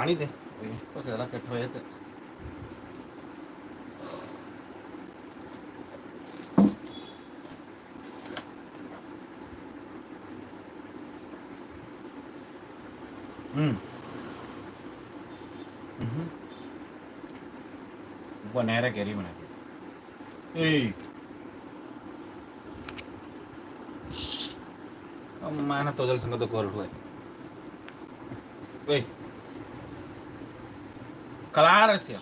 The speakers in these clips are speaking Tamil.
पाणी दे। कशाला कठवा येत बनाया कैरी बना के। तो जल संग तो कोर हुआ wei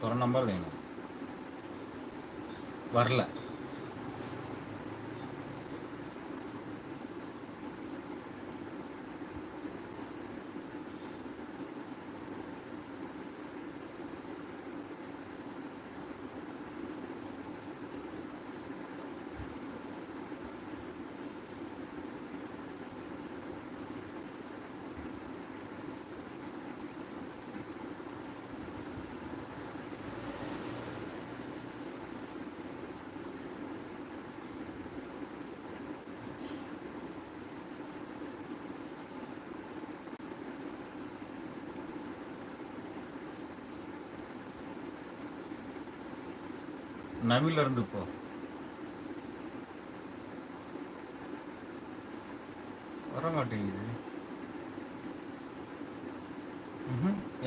ஒரு நம்பர் வேணும். வரல. நவில இருந்து போ. வர மாட்டேங்குது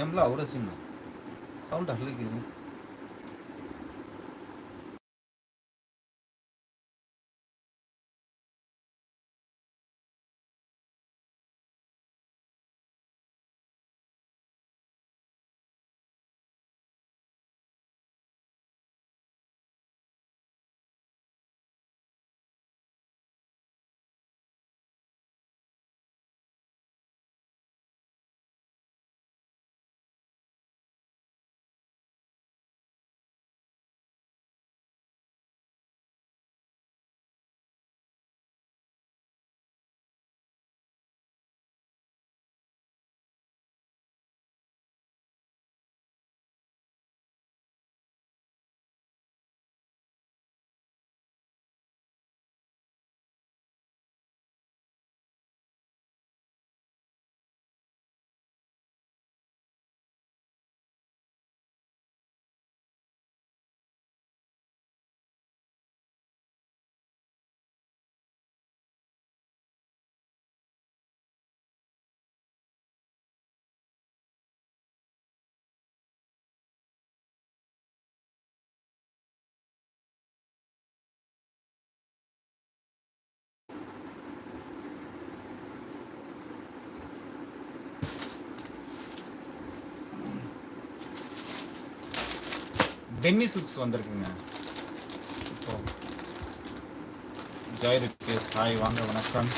எம்ல அவர சின்ன சவுண்ட் அகலிக்குது பென்னி சிக்ஸ் வந்திருக்குங்க. இப்போ ஜாய் இருக்கு ஹாய் வாங்க வணக்கம்.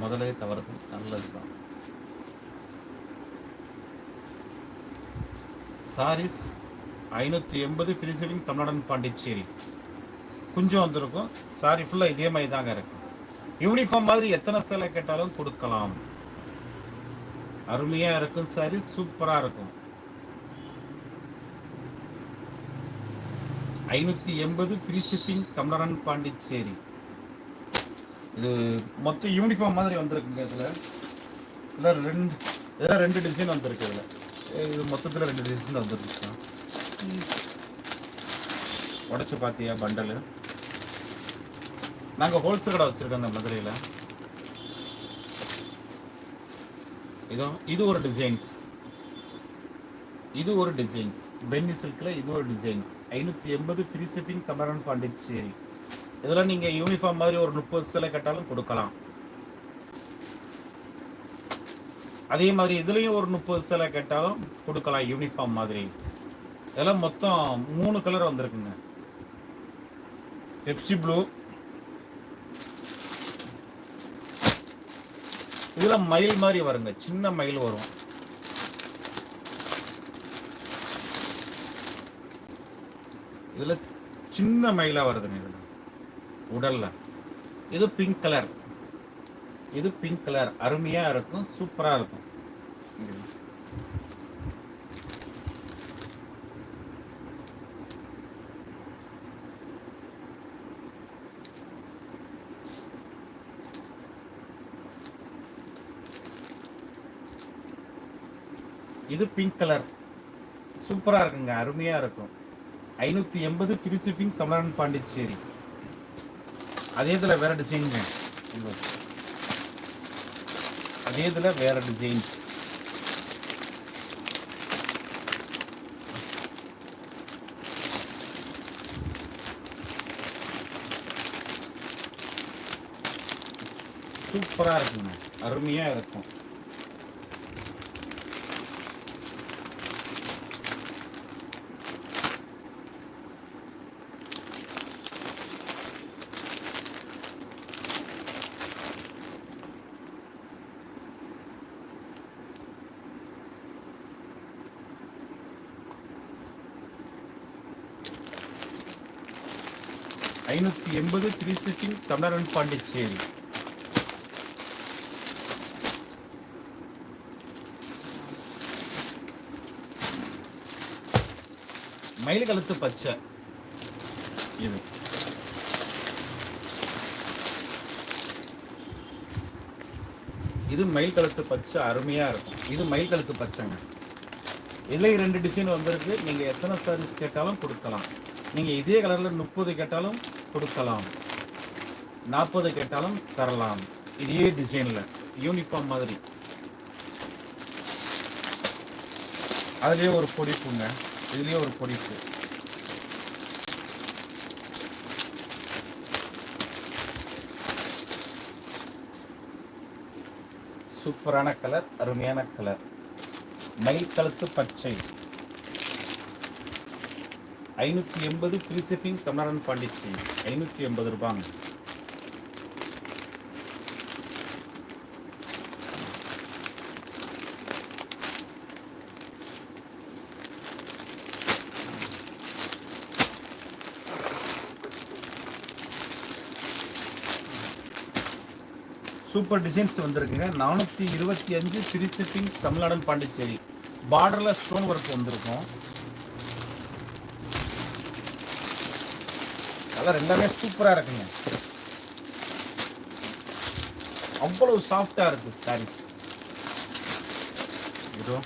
முதலே தவறுது நல்லதுதான். சாரீஸ் ஐநூற்றி எண்பது ஃபினிஷிங் தமிழ்நாடன் பாண்டிச்சேரி. கொஞ்சம் வந்திருக்கும். சாரி ஃபுல்லாக இதே மாதிரி தாங்க இருக்கும் யூனிஃபார்ம் மாதிரி எத்தனை சேலை கேட்டாலும் கொடுக்கலாம். அருமையா இருக்கும் சாரி சூப்பரா இருக்கும். ஐநூத்தி எண்பது ஃப்ரீ ஷிப்பிங் தமிழரன் பாண்டிச்சேரி. இது மொத்த யூனிஃபார்ம் மாதிரி வந்திருக்குங்க இதுல. இதுல ரெண்டு இதுல ரெண்டு டிசைன் வந்திருக்கு இதுல. இது மொத்தத்துல ரெண்டு டிசைன் வந்திருக்கு உடச்சி பார்த்தியா பண்டலு நாங்கள் ஹோல்சேல் கடை வச்சுருக்கோம் அந்த மதுரையில். இதோ இது ஒரு டிசைன்ஸ் இது ஒரு டிசைன்ஸ் பென்னி சில்கில் இது ஒரு டிசைன்ஸ் ஐநூற்றி எண்பது ஃப்ரீ ஷிப்பிங் தமிழன் பாண்டிச்சேரி. இதெல்லாம் நீங்கள் யூனிஃபார்ம் மாதிரி ஒரு முப்பது சிலை கட்டாலும் கொடுக்கலாம். அதே மாதிரி இதுலேயும் ஒரு முப்பது சிலை கட்டாலும் கொடுக்கலாம் யூனிஃபார்ம் மாதிரி. இதெல்லாம் மொத்தம் மூணு கலர் வந்திருக்குங்க. பெப்சி ப்ளூ இதில் மயில் மாதிரி வருங்க. சின்ன மயில் வரும். இதுல சின்ன மயிலா வருதுங்க இதுல. உடல்ல. இது பிங்க் கலர் இது பிங்க் கலர் அருமையா இருக்கும். சூப்பரா இருக்கும். இது பிங்க் கலர் சூப்பராக இருக்குங்க அருமையாக இருக்கும். ஐநூத்தி எண்பது பிரிசிபிங் தமிழன் பாண்டிச்சேரி. அதே இதில் வேற டிசைனுங்க அதே இதில் வேற டிசைன் சூப்பராக இருக்குங்க அருமையாக இருக்கும். ஐநூத்தி எண்பது த்ரீ சிட்டிங் தமிழரன் பாண்டிச்சேரி. மயில் கழுத்து பச்சை. இது. இது மயில் கழுத்து பச்சை அருமையாக இருக்கும். இது மயில் கழுத்து பச்சைங்க. இதில் ரெண்டு டிசைன் வந்திருக்கு. நீங்க எத்தனை சாரீஸ் கேட்டாலும் கொடுக்கலாம். நீங்கள் இதே கலர்ல முப்பது கேட்டாலும் கொடுக்கலாம். நாற்பது கேட்டாலும் தரலாம். இதே டிசைன்ல யூனிஃபார்ம் மாதிரி. அதுலயே ஒரு பொடிப்புங்க. இதுலயே ஒரு பொடிப்பு. சூப்பரான கலர் அருமையான கலர் மயில் கழுத்து பச்சை. ஐநூற்றி எண்பது ஃப்ரீ ஷிப்பிங் தமிழன் பாண்டிச்சேரி. ஐநூற்றி எண்பது ரூபாங்க. சூப்பர் டிசைன்ஸ் வந்திருக்குங்க. நானூற்றி இருபத்தி அஞ்சு ஃப்ரீ ஷிப்பிங் தமிழ்நாடன் பாண்டிச்சேரி. பார்டரில் ஸ்டோன் ஒர்க் வந்திருக்கும். அதெல்லாம் ரெண்டாமே சூப்பராக இருக்குங்க. அவ்வளவு சாஃப்டாக இருக்கு சாரீஸ் இதோ.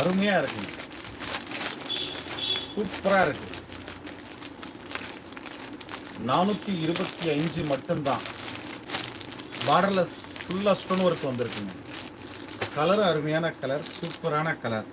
அருமையாக இருக்குங்க. சூப்பராக இருக்கு. நானூற்றி இருபத்தி அஞ்சு மட்டும்தான். பார்டர்லெஸ் ஃபுல்லாக ஸ்டோன் ஒர்க் வந்திருக்குங்க. கலர் அருமையான கலர் சூப்பரான கலர்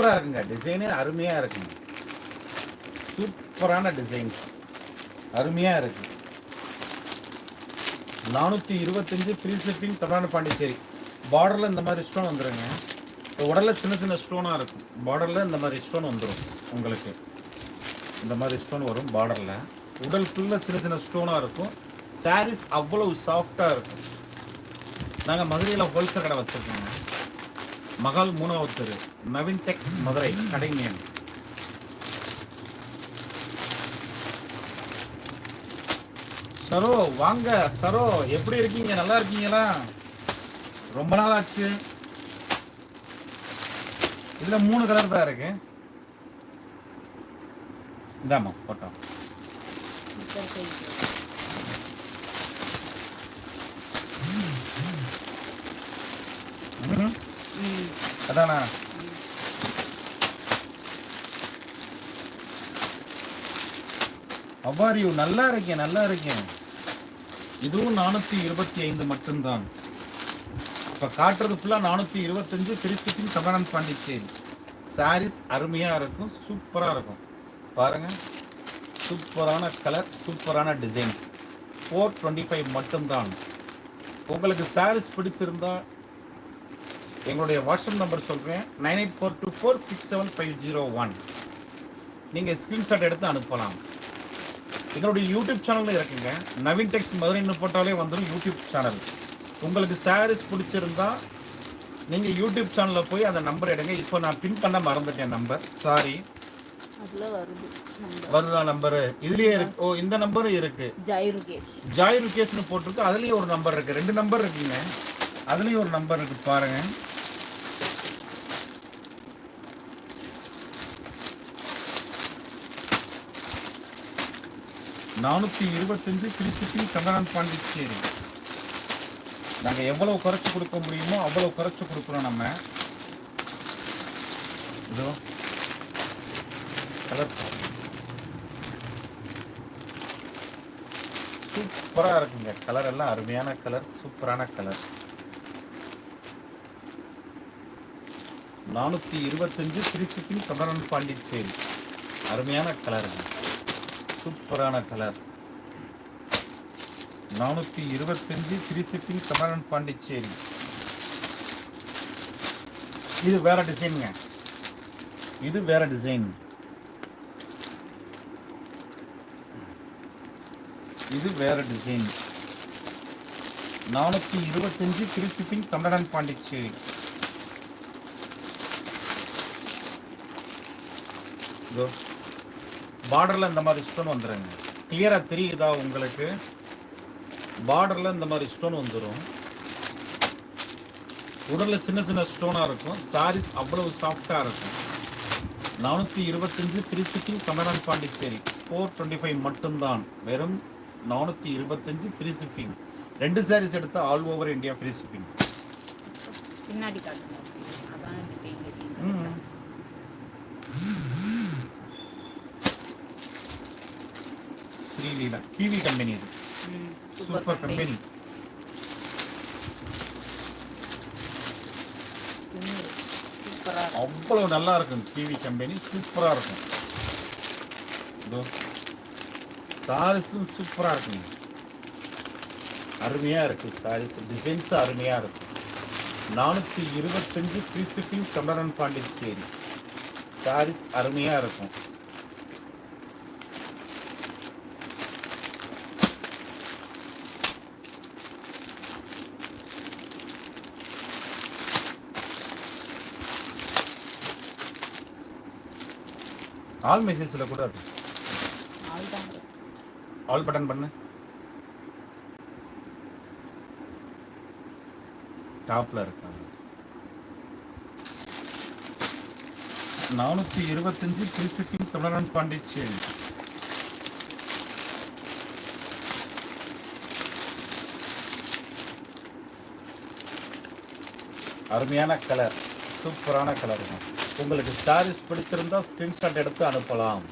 சூப்பராக இருக்குங்க. டிசைனே அருமையாக இருக்குங்க. சூப்பரான டிசைன்ஸ் அருமையாக இருக்கு. நானூற்றி இருபத்தஞ்சு ஃப்ரீ ஷிப்பிங் தமிழ்நாடு பாண்டிச்சேரி. பார்டரில் இந்த மாதிரி ஸ்டோன் வந்துருங்க. உடலில் சின்ன சின்ன ஸ்டோனாக இருக்கும். பார்டரில் இந்த மாதிரி ஸ்டோன் வந்துடும் உங்களுக்கு. இந்த மாதிரி ஸ்டோன் வரும் பார்டரில் உடல் ஃபுல்லாக சின்ன சின்ன ஸ்டோனாக இருக்கும். சாரீஸ் அவ்வளவு சாஃப்டாக இருக்கும். நாங்கள் மதுரையில் ஹோல்சேல் கடை வச்சுருக்கோங்க. மகால் மூணாவது தெரு. நவீன் டெக்ஸ் மதுரை கடை நேம் சரோ வாங்க சரோ எப்படி இருக்கீங்க? நல்லா இருக்கீங்களா? ரொம்ப நாள் ஆச்சு இதில் மூணு கலர் தான் இருக்கு. இந்தாம்மா ஃபோட்டோ அதானா? அவ்வாரியூ நல்லா இருக்கேன் நல்லா இருக்கேன். இதுவும் நானூற்றி இருபத்தி ஐந்து மட்டும்தான். இப்போ காட்டுறது ஃபுல்லாக நானூற்றி இருபத்தஞ்சு free shipping Tamil Nadu Pondicherry. Sarees அருமையாக இருக்கும் சூப்பராக இருக்கும். பாருங்கள் சூப்பரான கலர் சூப்பரான டிசைன்ஸ் ஃபோர் டுவெண்ட்டி ஃபைவ் மட்டும்தான். உங்களுக்கு சாரீஸ் பிடிச்சிருந்தா எங்களுடைய வாட்ஸ்அப் நம்பர் சொல்கிறேன் nine eight four two four six seven five zero one நீங்கள் ஸ்க்ரீன்ஷாட் எடுத்து அனுப்பலாம். எங்களுடைய யூடியூப் சேனலில் இருக்குங்க. நவீன் டெக்ஸ் மதுரைன்னு போட்டாலே வந்துடும் யூடியூப் சேனல் உங்களுக்கு சாரீஸ் பிடிச்சிருந்தா நீங்கள் யூடியூப் சேனலில் போய் அந்த நம்பர் எடுங்க. இப்போ நான் பின் பண்ண மறந்துட்டேன் நம்பர் சாரி வருது நம்பரு இதுலயே இருக்கு. ஓ இந்த நம்பரும் இருக்கு. ஜாய் ருகேஷ்னு போட்டிருக்கு. அதுலயும் ஒரு நம்பர் இருக்கு. ரெண்டு நம்பர் இருக்குங்க. அதுலயும் ஒரு நம்பர் இருக்கு. பாருங்க. நானூத்தி இருபத்தஞ்சு திருச்சி கங்கனான் பாண்டிச்சேரி. நாங்க எவ்வளவு குறைச்சு கொடுக்க முடியுமோ அவ்வளவு குறைச்சு கொடுக்குறோம் நம்ம. இதோ கலர் சூப்பரா இருக்குங்க. கலர் எல்லாம் அருமையான கலர் சூப்பரான கலர் நானூத்தி இருபத்தஞ்சு ஃப்ரீ ஷிப்பிங் கமரன் பாண்டிச்சேரி. அருமையான கலருங்க சூப்பரான கலர். நானூத்தி இருபத்தஞ்சு த்ரீ சிப்பிங் கமரன் பாண்டிச்சேரி. இது வேற டிசைனுங்க. இது வேற டிசைன். இது வேற டிசைன். நானூற்றி இருபத்தஞ்சு திருச்சிப்பின் ஷிப்பிங் தமிழன் பாண்டிச்சேரி. இதோ. பார்டரில் இந்த மாதிரி ஸ்டோன் வந்துடுங்க கிளியராக தெரியுதா உங்களுக்கு? பார்டரில் இந்த மாதிரி ஸ்டோன் வந்துடும் உடலில் சின்ன சின்ன ஸ்டோனாக இருக்கும். சாரீஸ் அவ்வளவு சாஃப்டாக இருக்கும். நானூற்றி இருபத்தஞ்சு ஃப்ரீ கமரான் தமிழன் பாண்டிச்சேரி ஃபோர் டுவெண்ட்டி ஃபைவ் மட்டும்தான். வெறும் நானூற்றி இருபத்தஞ்சு ஃப்ரீ ஷிப்பிங் ரெண்டு சாரீஸ் எடுத்தால் all over India free shipping பின்னாடி காட்டுங்க அதான் டிசைன் ம் Sreeleela kiwi company super company சூப்பரா அவ்வளோ நல்லா இருக்கும். கிவி கம்பெனி சூப்பராக இருக்கும். இதோ. சாரீஸும் சூப்பராக இருக்குங்க. அருமையாக இருக்குது சாரீஸ் டிசைன்ஸும் அருமையாக இருக்கும் நானூற்றி இருபத்தஞ்சு ஃப்ரீ ஷிப்பிங் கமரன் பாண்டிச்சேரி. சாரீஸ் அருமையாக இருக்கும். ஆல் மெசேஜில் கூட அது. ஆல் பட்டன் பண்ணு. டாப்ல இருக்காங்க நானூத்தி இருபத்தஞ்சு திருச்சிக்கும் தமிழன் பாண்டிச்சேரி. அருமையான கலர் சூப்பரான கலருங்க உங்களுக்கு சாரீஸ் பிடிச்சிருந்தா ஸ்கிரீன்ஷாட் எடுத்து அனுப்பலாம்.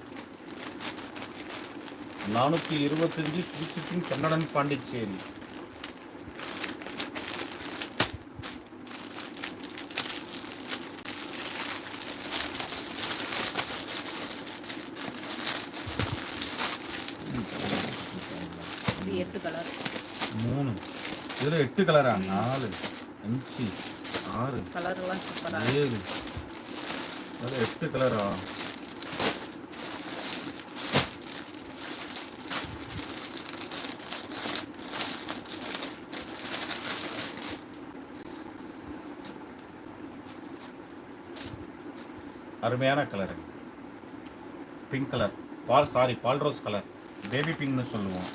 நானூற்றி இருபத்தஞ்சு திருச்சிக்கும் கன்னடன் பாண்டிச்சேரி. இது எட்டு கலர் மூணு. இதில் எட்டு கலரா நாலு. அஞ்சு. ஆறு. கலர் ஏழு. அது எட்டு கலரா அருமையான கலரு பிங்க் கலர் பால் சாரி பால் ரோஸ் கலர் பேபி பிங்க்னு சொல்லுவோம்.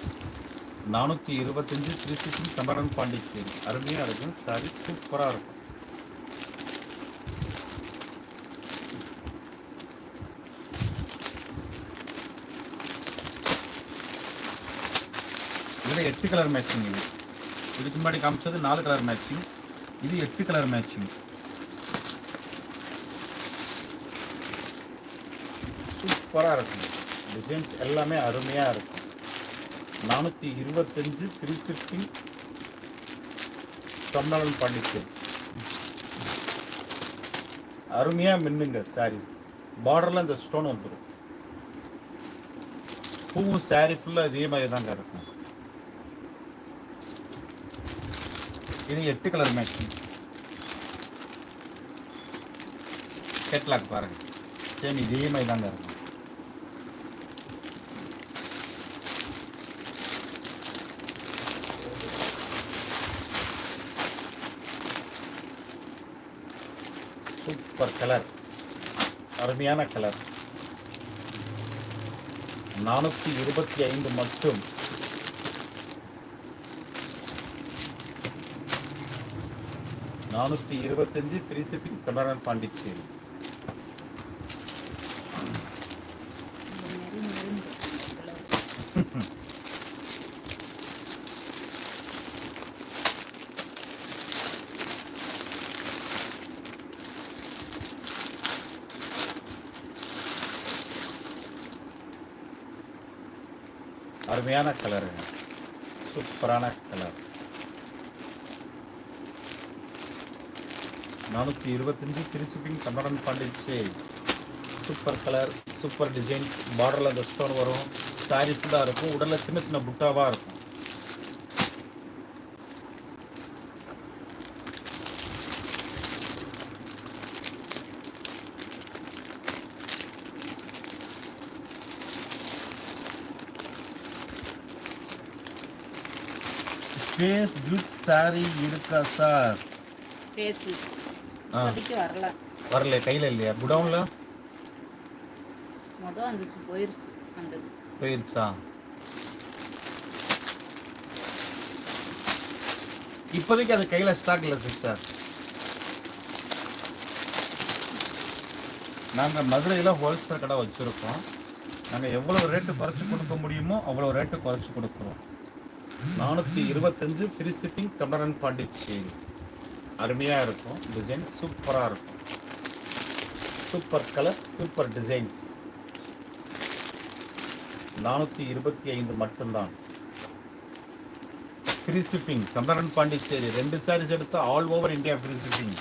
நானூற்றி இருபத்தஞ்சு த்ரீ கம்பரன் பாண்டிச்சேரி. அருமையாக இருக்கும். சாரி சூப்பராக இருக்கும். இதில் எட்டு கலர் மேட்சிங் இது. இதுக்கு முன்னாடி காமிச்சது நாலு கலர் மேட்சிங் இது எட்டு கலர் மேட்சிங் சூப்பராக இருக்கும். டிசைன்ஸ் எல்லாமே அருமையாக இருக்கும். நானூற்றி இருபத்தஞ்சு த்ரீ ஷிப்பிங் தமிழ்நாடு பாண்டிச்சேரி அருமையாக மின்னுங்க சாரீஸ் பார்டரில் இந்த ஸ்டோன் வந்துடும் பூவும் சாரீ ஃபுல்லாக இதே மாதிரி தாங்க இருக்கும். இது எட்டு கலர் மேட்சிங் கேட்லாக் பாருங்க. சேம் இதே மாதிரி தாங்க இருக்கும். சூப்பர் கலர் அருமையான கலர் நானூற்றி இருபத்தி ஐந்து மட்டும். நானூற்றி இருபத்தஞ்சு ஃப்ரீ ஷிப்பிங் பாண்டிச்சேரி. கலர் அருமையான கலருங்க சூப்பரான கலர் நானூற்றி இருபத்தஞ்சி திருச்சிப்பிங் கண்ணடன் கன்னடன் Pondicherry super colour super designs பார்டரில் அந்த ஸ்டோன் வரும். சாரி ஃபுல்லாக இருக்கும். உடலில் சின்ன சின்ன புட்டாவாக இருக்கும். ஃபேஸ் குட் சாரி இருக்கா சார் ஃபேஸ் ஆ. இப்போதைக்கு வரல. வரல கையில் இல்லையா? குடவுனில்? மொதல் வந்துச்சு போயிருச்சு வந்தது போயிருச்சா? இப்போதைக்கு அது கையில் ஸ்டாக் இல்லை சிஸ்டர் நாங்கள் மதுரையில் ஹோல்சேல் கடை வச்சுருக்கோம். நாங்கள் எவ்வளோ ரேட்டு குறைச்சி கொடுக்க முடியுமோ அவ்வளோ ரேட்டு குறைச்சி கொடுக்குறோம். நானூற்றி இருபத்தஞ்சு ஃப்ரீ ஷிப்பிங் தமிழன் பாண்டிச்சேரி. அருமையாக இருக்கும். டிசைன் சூப்பராக இருக்கும். சூப்பர் கலர் சூப்பர் டிசைன்ஸ் நானூற்றி இருபத்தி ஐந்து மட்டும்தான். ஃப்ரீ ஷிப்பிங் தமிழன் பாண்டிச்சேரி. ரெண்டு சாரீஸ் எடுத்து all over India free shipping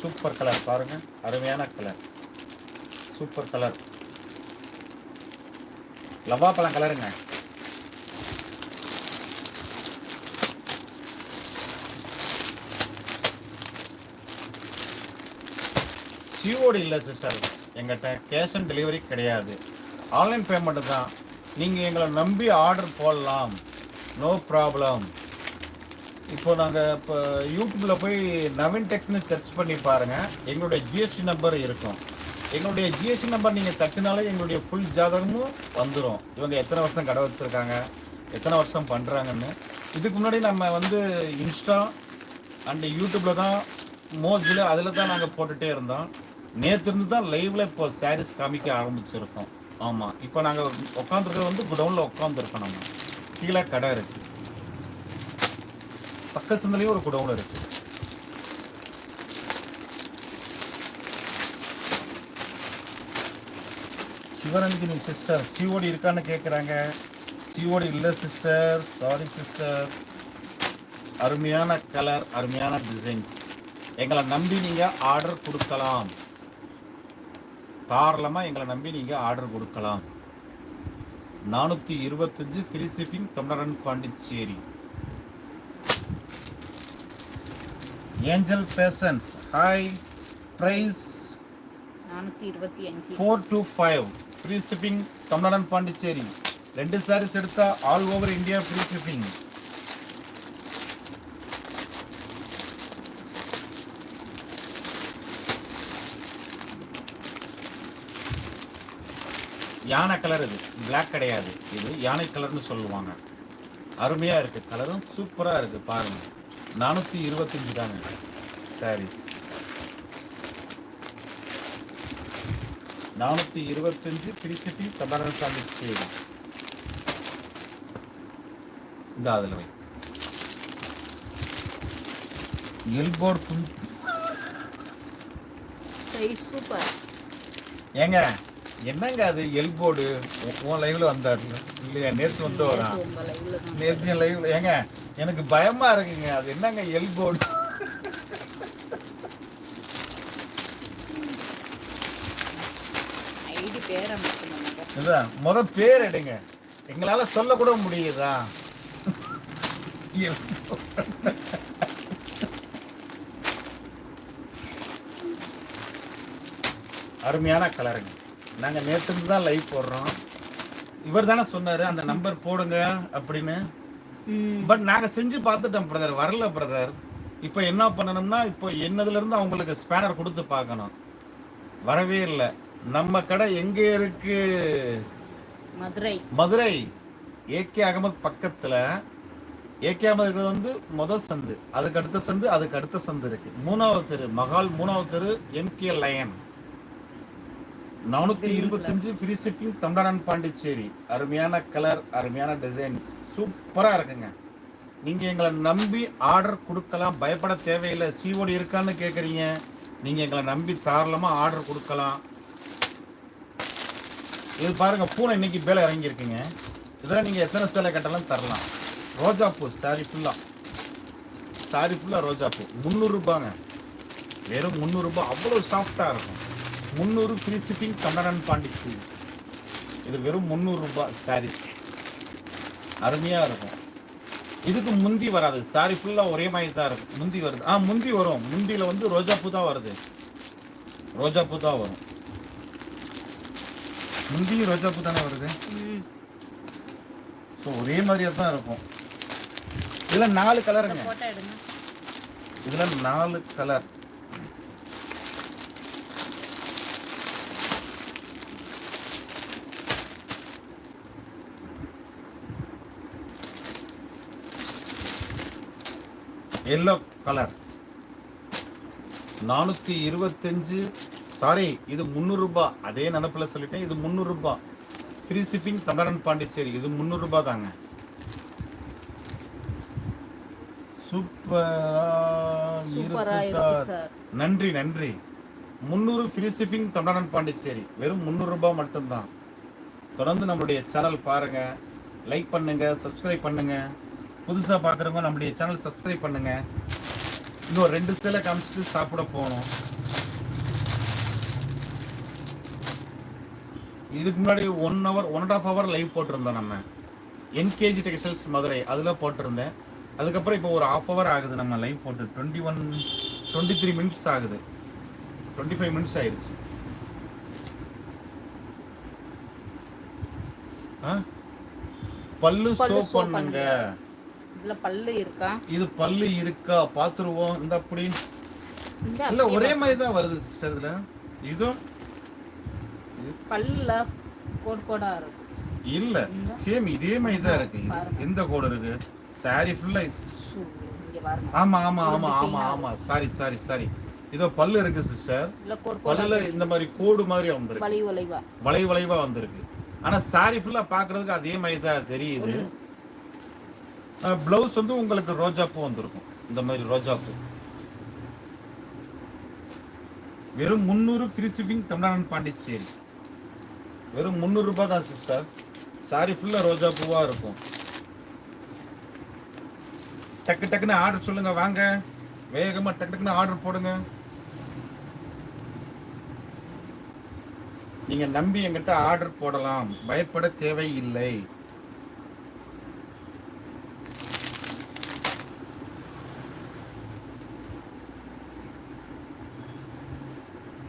super colour பாருங்க. அருமையான கலர் சூப்பர் கலர் லவா பழம் கலருங்க சிஓடி இல்லை சிஸ்டர் எங்கிட்ட கேஷ் ஆன் டெலிவரி கிடையாது. ஆன்லைன் பேமெண்ட் தான். நீங்கள் எங்களை நம்பி ஆர்டர் போடலாம். நோ ப்ராப்ளம் இப்போ நாங்கள் இப்போ யூடியூப்பில் போய் நவீன் டெக்ஸ்னு சர்ச் பண்ணி பாருங்கள் எங்களுடைய ஜிஎஸ்டி நம்பர் இருக்கும். எங்களுடைய ஜிஎஸ்டி நம்பர் நீங்கள் தட்டினாலே எங்களுடைய ஃபுல் ஜாதகமும் வந்துடும் இவங்க எத்தனை வருஷம் கடை வச்சுருக்காங்க எத்தனை வருஷம் பண்ணுறாங்கன்னு இதுக்கு முன்னாடி நம்ம வந்து இன்ஸ்டா அண்டு யூடியூப்பில் தான் மோஸ்ட்லி அதில் தான் நாங்கள் போட்டுகிட்டே இருந்தோம். நேற்று இருந்து தான் லைவில் இப்போ சாரீஸ் காமிக்க ஆரம்பிச்சிருக்கோம். ஆமாம் இப்போ நாங்கள் உட்காந்துருக்கிறது வந்து குடவுனில் உட்காந்துருக்கோம் நம்ம. கீழே கடை இருக்குது பக்க சந்திலையும் ஒரு குடவுன் இருக்குது சிவரஞ்சினி சிஸ்டர் சிஓடி இருக்கான்னு கேட்குறாங்க சிஓடி இல்லை சிஸ்டர் சாரி சிஸ்டர் அருமையான கலர் அருமையான டிசைன்ஸ் எங்களை நம்பி நீங்கள் ஆர்டர் கொடுக்கலாம். தாராளமாக எங்களை நம்பி நீங்கள் ஆர்டர் கொடுக்கலாம். நானூற்றி இருபத்தஞ்சு free shipping தமிழரன் Pondicherry. Angel fashions hi price four two five free shipping தமிழ்நாடன் Pondicherry ரெண்டு சாரீஸ் எடுத்தால் all over India free shipping யானை கலர் இது. பிளாக் கிடையாது. இது யானை கலர்னு சொல்லுவாங்க. அருமையாக இருக்குது கலரும் சூப்பராக இருக்குது பாருங்கள் நானூற்றி இருபத்தஞ்சு தாங்க சாரீஸ் நானூற்றி இருபத்தஞ்சு திருச்சிட்டி தமிழக சாமி சேரி இந்த அதில் வை. நைஸ் சூப்பர் ஏங்க என்னங்க அது எல்போர்டு உன் லைவ்ல வந்தாரு. இல்லையா? நேற்று வந்து வரான் நேற்று லைவ்ல ஏங்க எனக்கு பயமா இருக்குங்க. அது என்னங்க எல்போர்டு ஐடி பேரை மட்டும் பண்ணுங்க இதான் முத பேர் எடுங்க. எங்களால சொல்ல கூட முடியுதா? அருமையான கலருங்க. நாங்க நேற்று தான் லைவ் போடுறோம். இவர் தானே சொன்னாரு அந்த நம்பர் போடுங்க அப்படின்னு. பட் நாங்க செஞ்சு பார்த்துட்டோம் பிரதர் வரல பிரதர் இப்போ என்ன பண்ணணும்னா இப்போ என்னதுல இருந்து அவங்களுக்கு ஸ்பேனர் கொடுத்து பார்க்கணும். வரவே இல்லை. நம்ம கடை எங்க இருக்கு? மதுரை. மதுரை. ஏகே அகமது பக்கத்துல. ஏகே அகமது இருக்கிறது வந்து முதல் சந்து. அதுக்கு அடுத்த சந்து அதுக்கு அடுத்த சந்து இருக்கு. மூணாவது தெரு. மகால் மூணாவது தெரு எம்கே லயன் நானூத்தி இருபத்தஞ்சு ஃப்ரீ ஷிப்பிங் தமிழ்நாடு பாண்டிச்சேரி. அருமையான கலர் அருமையான டிசைன்ஸ் சூப்பரா இருக்குங்க. நீங்க எங்களை நம்பி ஆர்டர் கொடுக்கலாம். பயப்பட தேவையில்லை. சிஓடி இருக்கான்னு கேக்குறீங்க. நீங்க எங்களை நம்பி தாராளமா ஆர்டர் கொடுக்கலாம். இது பாருங்க பூனை இன்னைக்கு வேலை இறங்கியிருக்குங்க. இதெல்லாம் நீங்கள் எத்தனை சேலை கட்டலாம் தரலாம். ரோஜா பூ சாரி ஃபுல்லாக சாரி ஃபுல்லாக ரோஜா பூ. முந்நூறுரூபாங்க வெறும் முந்நூறுரூபா அவ்வளோ சாஃப்டாக இருக்கும். முந்நூறு ஃப்ரீ ஷிப்பிங் கன்னடன் பாண்டிச்சேரி இது வெறும் முந்நூறுரூபா சாரி இருக்கும். இதுக்கு முந்தி வராது. சாரி ஃபுல்லாக ஒரே மாதிரி தான் இருக்கும். முந்தி வருது. ஆ முந்தி வரும். முந்தியில் வந்து ரோஜா பூ தான் வருது. ரோஜா பூ தான் வரும். முந்தியும் ரோஜா பூ தானே வருது? ஸோ ஒரே மாதிரியே தான் இருக்கும். இதுல நாலு கலருங்க இதுல நாலு கலர் எல்லோ கலர் நானூத்தி இருபத்தஞ்சு சாரி இது முந்நூறு ரூபாய் அதே நினப்புல சொல்லிட்டேன் இது முந்நூறு ரூபாய் ஃப்ரீ ஷிப்பிங் தமிழன் பாண்டிச்சேரி. இது முந்நூறு ரூபாய் தாங்க சூப்பரா நன்றி நன்றி. முந்நூறு ஃப்ரீ ஷிப்பிங் தமிழ்நாடு பாண்டிச்சேரி. வெறும் முந்நூறு ரூபாய் மட்டும்தான். தொடர்ந்து நம்மளுடைய சேனல் பாருங்க. லைக் பண்ணுங்க சப்ஸ்கிரைப் பண்ணுங்க. புதுசா பார்க்குறவங்க நம்மளுடைய சேனல் சப்ஸ்கிரைப் பண்ணுங்க. இன்னும் ரெண்டு சேலை காமிச்சிட்டு சாப்பிட போகணும். இதுக்கு முன்னாடி one hour one and half hour live போட்டிருந்தோம் நம்ம. என்கேஜி டெக்ஸ்டைல்ஸ் மதுரை அதில் போட்டிருந்தேன். அதுக்கப்புறம் இப்போ ஒரு ஆஃப் ஹவர் ஆகுது நம்ம லைவ் போட்டு. Twenty one twenty three minutes ஆகுது டுவெண்ட்டி ஃபைவ் மினிட்ஸ் ஆயிடுச்சு? பல்லு சோப் பண்ணுங்க. இதுல பல்லு இருக்கா? இது பல்லு இருக்கா? பாத்துருவோம். இந்த அப்படி. இல்ல ஒரே மாதிரி தான் வருது சிஸ்டர் இதுல. இதுவும் பல்லுல கோட் கோடா இருக்கு. இல்ல சேம் இதே மாதிரி தான் இருக்கு. எந்த கோடு இருக்கு? சாரி ஃபுல்லா ஆமா ஆமா ஆமா ஆமா ஆமா. சாரி சாரி சாரி இதோ பல்லு இருக்கு சிஸ்டர் பல்லுல இந்த மாதிரி கோடு மாதிரி வந்திருக்கு. வளை வளைவா. வந்திருக்கு. ஆனா சாரி ஃபுல்லா பாக்குறதுக்கு அதே மாதிரி தான் தெரியுது பிளவுஸ் வந்து உங்களுக்கு ரோஜா பூ வந்திருக்கும். இந்த மாதிரி ரோஜா பூ. வெறும் முந்நூறு ஃப்ரீ ஷிப்பிங் தமிழ்நாடு பாண்டிச்சேரி. வெறும் முந்நூறு ரூபாய் தான் சிஸ்டர். சாரி ஃபுல்லாக ரோஜா பூவாக இருக்கும். டக்கு டக்குன்னு ஆர்டர் சொல்லுங்க வாங்க. வேகமாக டக்கு டக்குன்னு ஆர்டர் போடுங்க. நீங்க நம்பி எங்கிட்ட ஆர்டர் போடலாம். பயப்பட தேவையில்லை.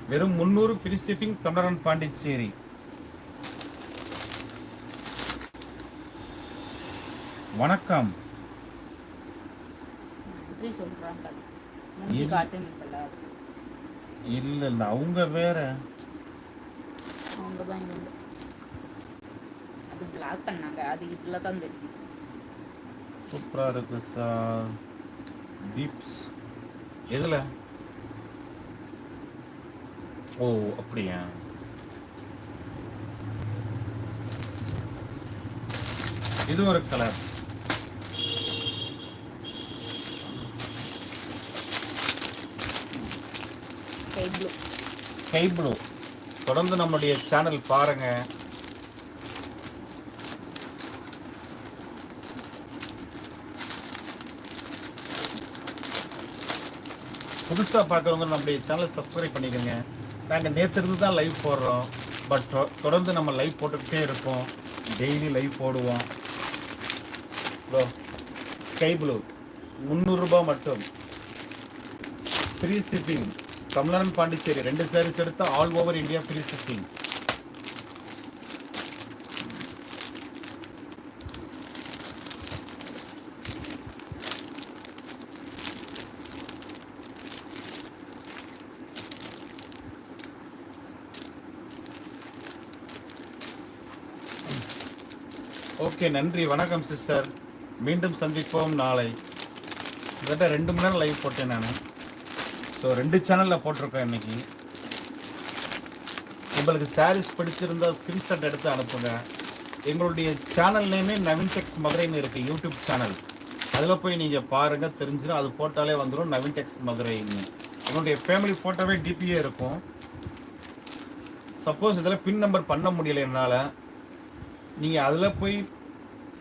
வெறும் முந்நூறு ஃப்ரீ ஷிப்பிங் பாண்டிச்சேரி. வணக்கம். இல்ல இல்ல அவங்க வேற. அவங்க தான் இவங்க. அது பிளாக் பண்ணாங்க. அது இதுல தான் தெரியும் சூப்பரா இருக்கு சார் தீப்ஸ். எதுல? ஓ அப்படியா? இது ஒரு கலர் ஸ்கை ப்ளூ தொடர்ந்து நம்மளுடைய சேனல் பாருங்க. புதுசாக பார்க்குறவங்க நம்மளுடைய சேனலை சப்ஸ்கிரைப் பண்ணிக்கோங்க. நாங்கள் நேற்று இருந்து தான் லைவ் போடுறோம் பட் தொடர்ந்து நம்ம லைவ் போட்டுக்கிட்டே இருப்போம் டெய்லி லைவ் போடுவோம். ப்ரோ ஸ்கை ப்ளூ முந்நூறுரூபா மட்டும். ஃப்ரீ ஷிப்பிங் தமிழ்நாடு பாண்டிச்சேரி ரெண்டு சாரீஸ் எடுத்து all over India free shipping okay நன்றி வணக்கம் சிஸ்டர் மீண்டும் சந்திப்போம் நாளை. கிட்டத்தட்ட ரெண்டு மணி நேரம் லைவ் போட்டேன் நான். ஸோ ரெண்டு சேனலில் போட்டிருக்கோம் இன்னைக்கு. உங்களுக்கு சாரீஸ் பிடிச்சிருந்தா ஸ்கிரீன்ஷாட் எடுத்து அனுப்புங்க. எங்களுடைய சேனல் நேமே நவீன் டெக்ஸ் மதுரைன்னு இருக்குது யூடியூப் சேனல் அதில் போய் நீங்கள் பாருங்கள் தெரிஞ்சிடும் அது போட்டாலே வந்துடும் நவீன் டெக்ஸ் மதுரைன்னு. எங்களுடைய ஃபேமிலி ஃபோட்டோவே டிபியே இருக்கும். சப்போஸ் இதில் பின் நம்பர் பண்ண முடியல என்னால். நீங்கள் அதில் போய்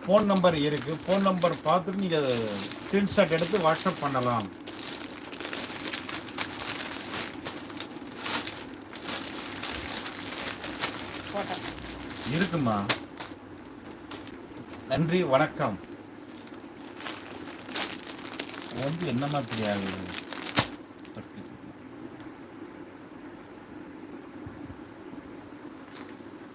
ஃபோன் நம்பர் இருக்குது ஃபோன் நம்பர் பார்த்துட்டு நீங்கள் ஸ்க்ரீன்ஷாட் எடுத்து வாட்ஸ்அப் பண்ணலாம். இருக்குமா? நன்றி வணக்கம். வந்து என்னமா தெரியாது